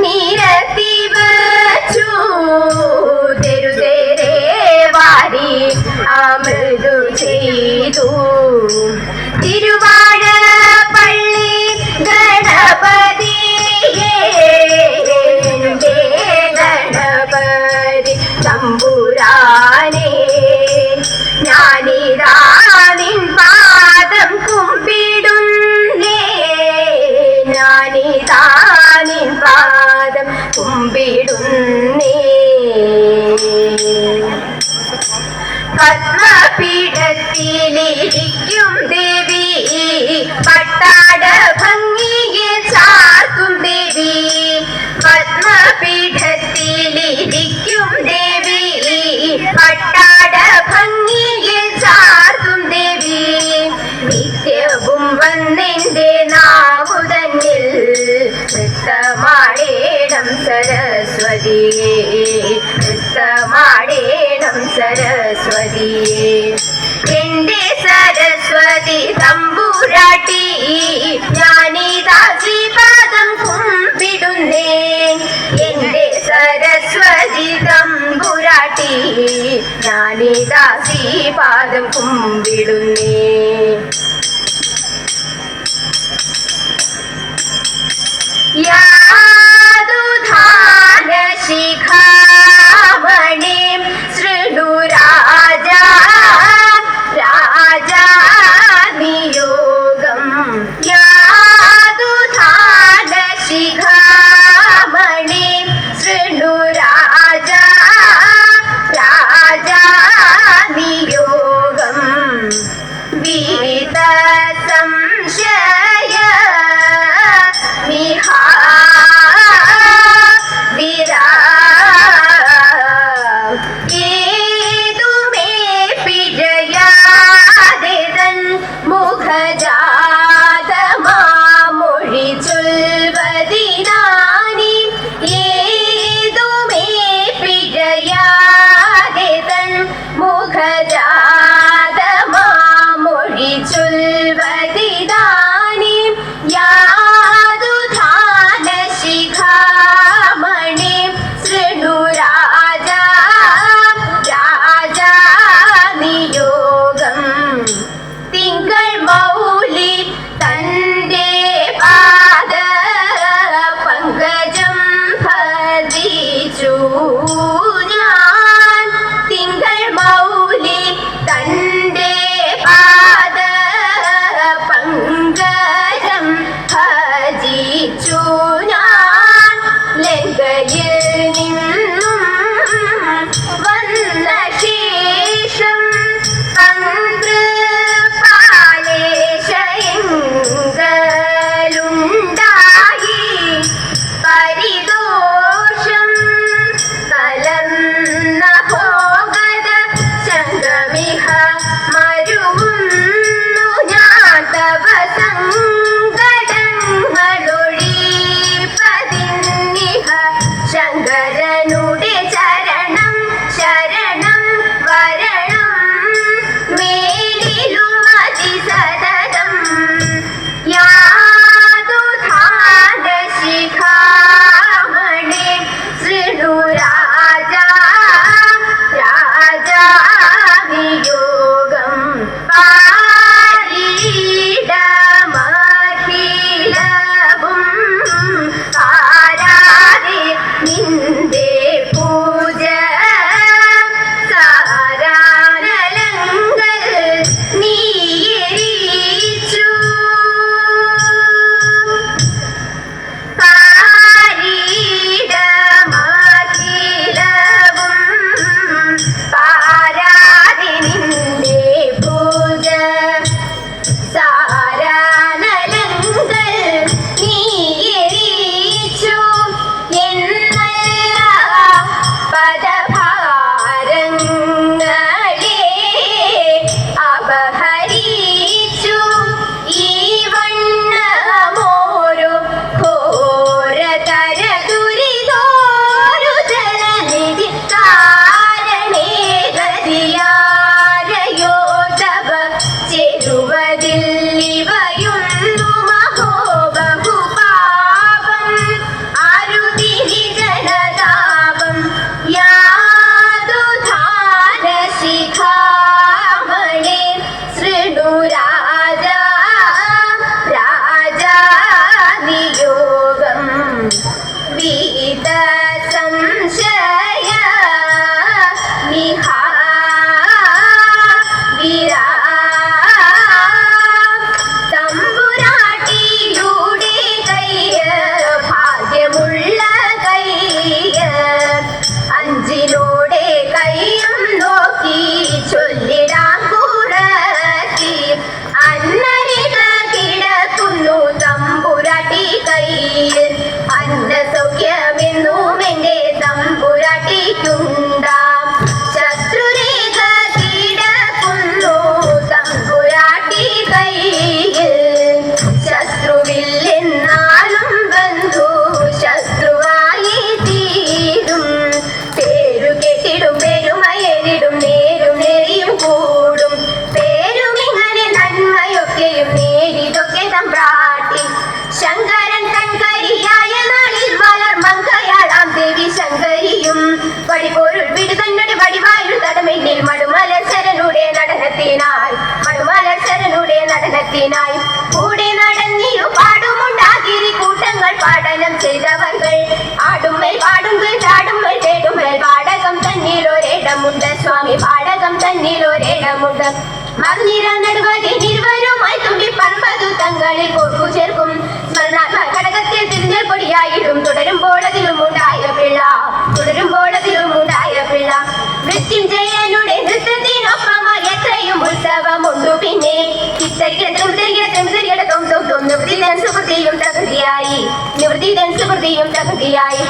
നിരത്തി വച്ചു തെരുതേരെ വാരി അമൃതു ചെയ്തു തിരുവാഴ പള്ളി ഗണപതി കുമ്പിടുന്നേ പത്മപീഠത്തിലിരിക്കും ദേവി പട്ടാട ഭംഗിയെ ചാർത്തും ദേവി. പത്മപീഠത്തിലിരിക്കും ദേവി പട്ടാട ഭംഗിയെ ചാർത്തും ദേവി. നിത്യവും വന്നെന്റെ നാവുതന്നിൽ നൃത്തമാടേണം സരസ്വതിയേ നൃത്തമാടേണം സരസ്വതിയേ എന്റെ സരസ്വതി തമ്പുരാട്ടി ഞാനിതാ ശ്രീപാദം കുമ്പിടുന്നേ. എന്റെ സരസ്വതി തമ്പുരാട്ടി ഞാനിതാ ശ്രീപാദം കുമ്പിടുന്നേ. यादुधार शिखा Good job. the little bit. തന്നിൽ ഒരിടമുണ്ട് മറുനിര നടുവകെ ഇരുവരുമായി തുമ്പി പറമ്പതു തങ്ങളിൽ കൊക്കു ചേർക്കും. ഘടകത്തിൽ തിരിഞ്ഞൽ പൊടിയായിടും. തുടരുമ്പോൾ അതിലും ഉണ്ടായ പിള്ള. തുടരുമ്പോൾ അതിലും ഉണ്ടായ പിള്ള. മൃത്യുഞ്ജയനുടെ നൃത്തത്തിനൊപ്പമായി എത്രയും ഉത്സവമുണ്ടു പിന്നെ. ചിത്തരിക്കത്തും തിരികത്തും തിരികടത്തും തൊട്ടും. നിവൃത്തിതൻ സുഹൃത്തിയും തകൃതിയായി നിവൃത്തി സുഹൃത്തിയും തകൃതിയായി